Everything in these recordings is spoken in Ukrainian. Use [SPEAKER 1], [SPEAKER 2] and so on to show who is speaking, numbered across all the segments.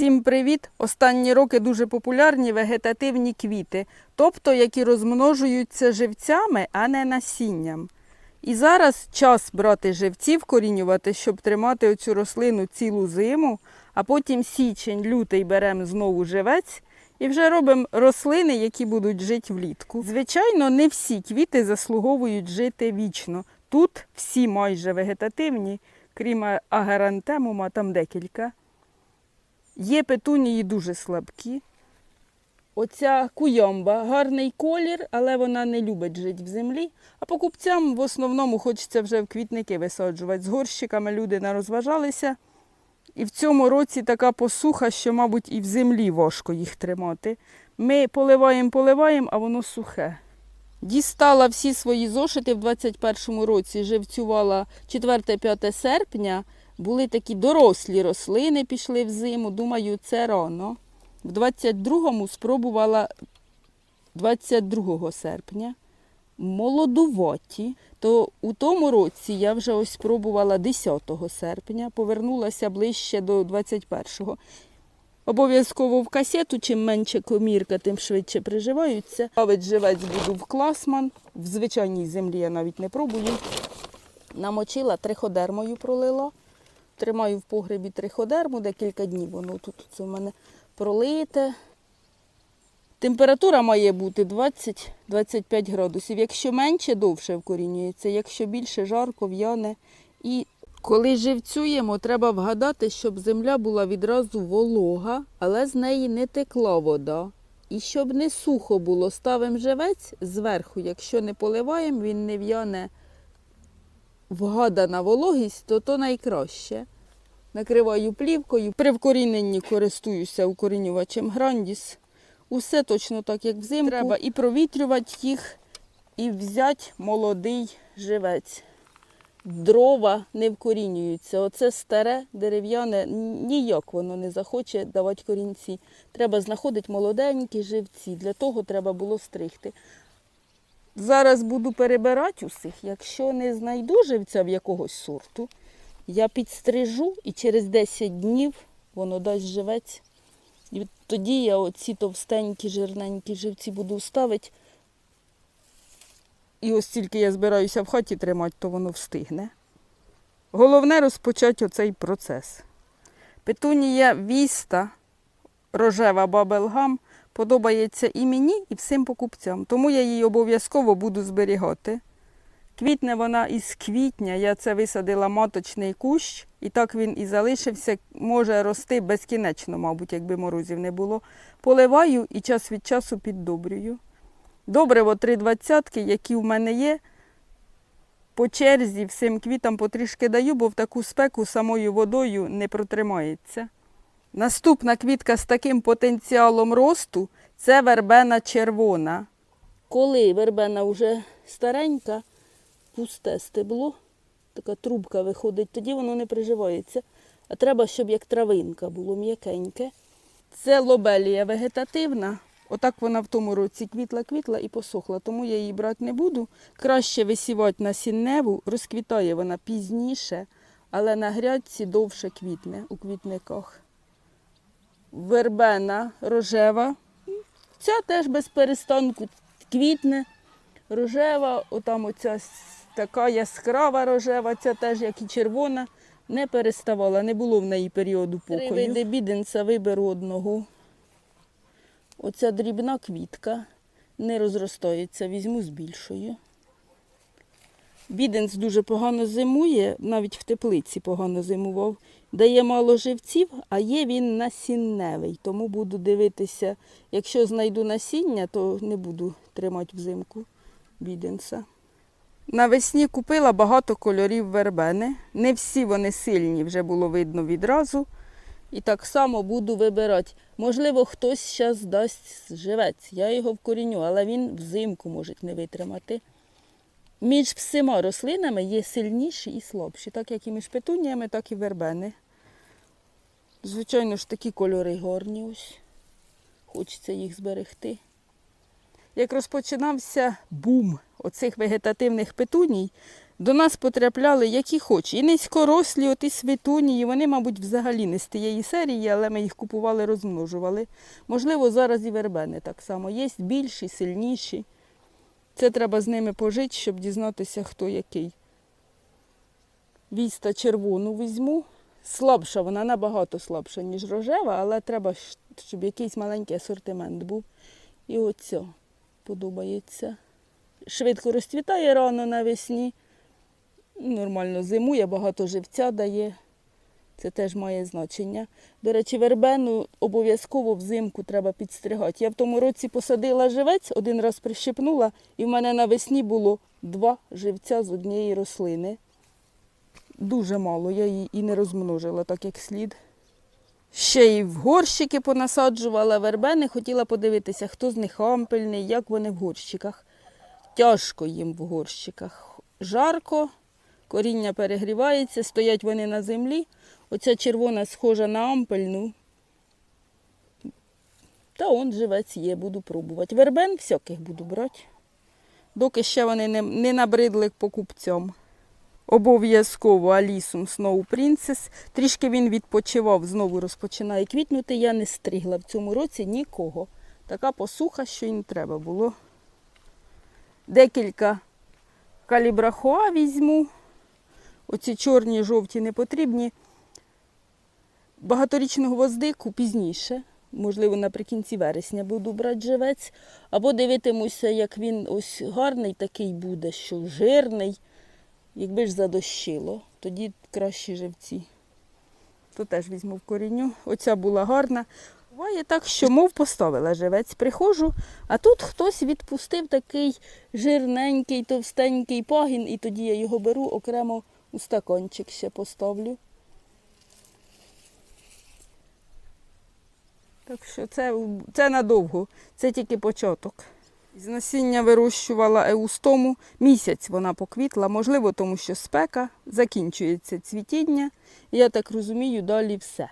[SPEAKER 1] Всім привіт! Останні роки дуже популярні вегетативні квіти, тобто які розмножуються живцями, а не насінням. І зараз час брати живці, вкорінювати, щоб тримати оцю рослину цілу зиму, а потім січень, лютий беремо знову живець і вже робимо рослини, які будуть жити влітку. Звичайно, не всі квіти заслуговують жити вічно. Тут всі майже вегетативні, крім агарантемума, там декілька. Є петунії дуже слабкі. Оця куйомба гарний колір, але вона не любить жити в землі. А покупцям в основному хочеться вже в квітники висаджувати. З горщиками люди нарозважалися. І в цьому році така посуха, що, мабуть, і в землі важко їх тримати. Ми поливаємо, поливаємо, а воно сухе. Дістала всі свої зошити в 21-му році, живцювала 4-5 серпня. Були такі дорослі рослини, пішли в зиму. Думаю, це рано. В 22-му спробувала 22 серпня. Молодуваті. То у тому році я вже ось спробувала 10 серпня, повернулася ближче до 21-го. Обов'язково в касету, чим менше комірка, тим швидше приживаються. Ставить живець буду в класман. В звичайній землі я навіть не пробую. Намочила триходермою пролила. Тримаю в погребі триходерму, декілька днів воно тут це в мене пролите. Температура має бути 20-25 градусів. Якщо менше, довше вкорінюється, якщо більше, жарко, в'яне. І коли живцюємо, треба вгадати, щоб земля була відразу волога, але з неї не текла вода. І щоб не сухо було, ставимо живець зверху. Якщо не поливаємо, він не в'яне вгадана вологість, то то найкраще. Накриваю плівкою. При вкоріненні користуюся укорінювачем Грандіс. Усе точно так, як взимку. Треба і провітрювати їх, і взяти молодий живець. Дрова не вкорінюються. Оце старе дерев'яне, ніяк воно не захоче давати корінці. Треба знаходити молоденькі живці. Для того треба було стригти. Зараз буду перебирати усіх. Якщо не знайду живця в якогось сорту, я підстрижу і через 10 днів воно дасть живець. І тоді я оці товстенькі, жирненькі живці буду ставити. І ось тільки я збираюся в хаті тримати, то воно встигне. Головне розпочати оцей процес. Петунія віста, рожева бабелгам подобається і мені, і всім покупцям. Тому я її обов'язково буду зберігати. Квітне вона із квітня, я це висадила маточний кущ, і так він і залишився, може рости безкінечно, мабуть, якби морозів не було. Поливаю і час від часу піддобрюю. Добриво три двадцятки, які в мене є. По черзі всім квітам потрішки даю, бо в таку спеку самою водою не протримається. Наступна квітка з таким потенціалом росту це вербена червона. Коли вербена вже старенька, пусте стебло, така трубка виходить, тоді воно не приживається. А треба, щоб як травинка було м'якеньке. Це лобелія вегетативна. Отак вона в тому році квітла-квітла і посохла, тому я її брати не буду. Краще висівати на сінневу, розквітає вона пізніше, але на грядці довше квітне у квітниках. Вербена рожева. Ця теж без перестанку квітне. Рожева, отам оця така яскрава рожева, ця теж, як і червона, не переставала, не було в неї періоду покою. Три види біденця виберу одного. Оця дрібна квітка не розростається, візьму з більшою. Біденц дуже погано зимує, навіть в теплиці погано зимував. Дає мало живців, а є він насінневий. Тому буду дивитися, якщо знайду насіння, то не буду тримати взимку біденса. Навесні купила багато кольорів вербени. Не всі вони сильні, вже було видно відразу. І так само буду вибирати. Можливо, хтось зараз дасть живець. Я його вкоріню, але він взимку може не витримати. Між всіма рослинами є сильніші і слабші, так як і між петуніями, так і вербени. Звичайно ж, такі кольори гарні ось. Хочеться їх зберегти. як розпочинався бум оцих вегетативних петуній, до нас потрапляли які хоч. І низькорослі, от і світунії, вони, мабуть, взагалі не з тієї серії, але ми їх купували, розмножували. Можливо, зараз і вербени так само. Є більші, сильніші. Це треба з ними пожити, щоб дізнатися, хто який. Віста червону візьму. Слабша, вона набагато слабша, ніж рожева, але треба, щоб якийсь маленький асортимент був. І оця подобається. Швидко розцвітає рано навесні. Нормально зимує, багато живця дає. Це теж має значення. До речі, вербену обов'язково взимку треба підстригати. Я в тому році посадила живець, один раз прищепнула, і в мене навесні було два живця з однієї рослини. Дуже мало, я її і не розмножила так, як слід. Ще й в горщики понасаджувала вербени, хотіла подивитися, хто з них ампельний, як вони в горщиках. Тяжко їм в горщиках. Жарко, коріння перегрівається, стоять вони на землі. Оця червона схожа на ампельну. Та он живець є, буду пробувати. Вербен всяких буду брати. Доки ще вони не, не набридли покупцям. Обов'язково Алісум Snow Princess. Трішки він відпочивав, знову розпочинає квітнути. Я не стригла в цьому році нікого. Така посуха, що не треба було. Декілька калібрахоа візьму. Оці чорні, жовті не потрібні. Багаторічну гвоздику пізніше, можливо, наприкінці вересня буду брати живець. Або дивитимуся, як він ось гарний такий буде, що жирний. Якби ж задощило, тоді кращі живці. То теж візьму в корінню. Оця була гарна. Буває так, що мов поставила живець, приходжу, а тут хтось відпустив такий жирненький, товстенький пагін, і тоді я його беру окремо у стаканчик ще поставлю. Так що це, це надовго, це тільки початок. З насіння вирощувала еустому. Місяць вона поквітла, можливо, тому що спека, закінчується цвітіння. І я так розумію, далі все.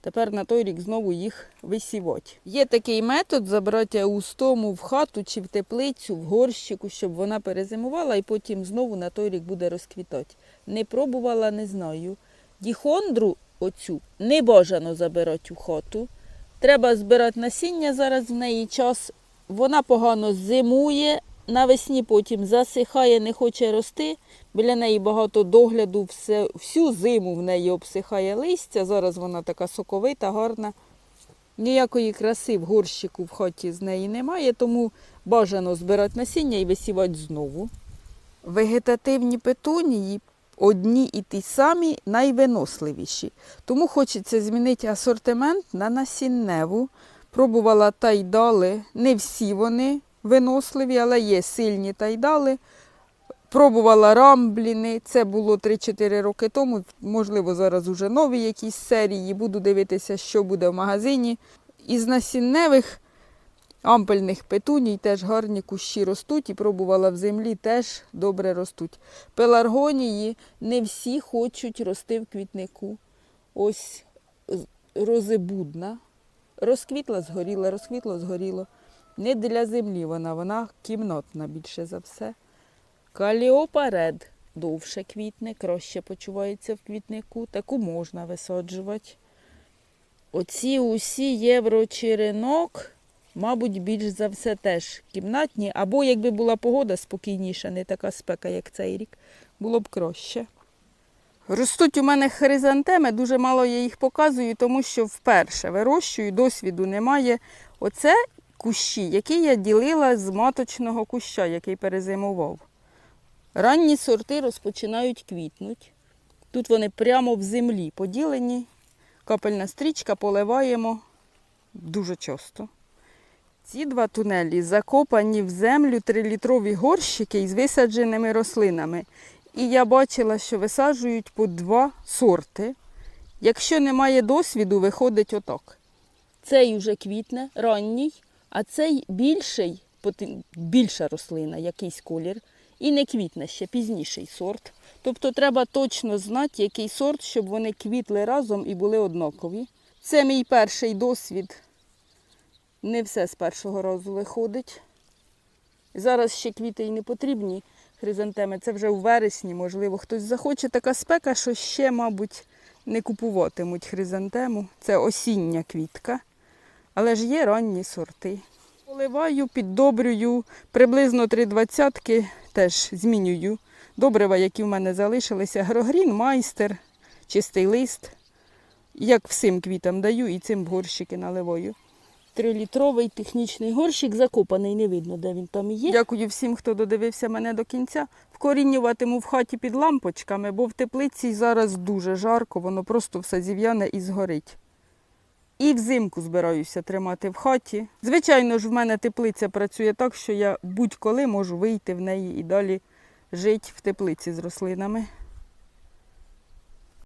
[SPEAKER 1] Тепер на той рік знову їх висівати. Є такий метод забрати еустому в хату чи в теплицю, в горщику, щоб вона перезимувала і потім знову на той рік буде розквітати. Не пробувала, не знаю. Діхондру оцю не бажано забирати у хату. Треба збирати насіння зараз в неї час. Вона погано зимує, навесні потім засихає, не хоче рости. Біля неї багато догляду, все, всю зиму в неї обсихає листя. Зараз вона така соковита, гарна. Ніякої краси в горщику в хаті з неї немає, тому бажано збирати насіння і висівати знову. Вегетативні петунії одні і ті самі найвиносливіші. Тому хочеться змінити асортимент на насінневу. Пробувала тайдали. Не всі вони виносливі, але є сильні тайдали. Пробувала рамбліни. Це було 3-4 роки тому. Можливо, зараз уже нові якісь серії. Буду дивитися, що буде в магазині. Із насінневих ампельних петуній теж гарні кущі ростуть і пробувала в землі, теж добре ростуть. Пеларгонії не всі хочуть рости в квітнику. Ось розибудна. Розквітла, згоріла, розквітло, згоріло. Не для землі вона, вона кімнатна більше за все. Каліопа ред довше квітне, краще почувається в квітнику, таку можна висаджувати. Оці усі єврочеренок, мабуть, більш за все теж кімнатні, або якби була погода спокійніша, не така спека, як цей рік, було б краще. Ростуть у мене хризантеми, дуже мало я їх показую, тому що вперше вирощую, досвіду немає. Оце кущі, які я ділила з маточного куща, який перезимував. Ранні сорти розпочинають квітнуть. Тут вони прямо в землі поділені. Капельна стрічка поливаємо дуже часто. Ці два тунелі закопані в землю трилітрові горщики із висадженими рослинами. І я бачила, що висаджують по два сорти. Якщо немає досвіду, виходить отак. Цей уже квітне, ранній, а цей більший, більша рослина, якийсь колір, і не квітне ще пізніший сорт. Тобто треба точно знати, який сорт, щоб вони квітли разом і були однакові. Це мій перший досвід. Не все з першого разу виходить. Зараз ще квіти і не потрібні хризантеми. Це вже у вересні, можливо, хтось захоче. Така спека, що ще, мабуть, не купуватимуть хризантему. Це осіння квітка. Але ж є ранні сорти. Поливаю, піддобрюю, приблизно три двадцятки теж змінюю. Добрива, які в мене залишилися, грогрін, майстер, чистий лист. Як всім квітам даю і цим горщики наливаю. Трилітровий технічний горщик закопаний, не видно, де він там є. Дякую всім, хто додивився мене до кінця. Вкорінюватиму в хаті під лампочками, бо в теплиці зараз дуже жарко, воно просто все зів'яне і згорить. І взимку збираюся тримати в хаті. Звичайно ж, в мене теплиця працює так, що я будь-коли можу вийти в неї і далі жити в теплиці з рослинами.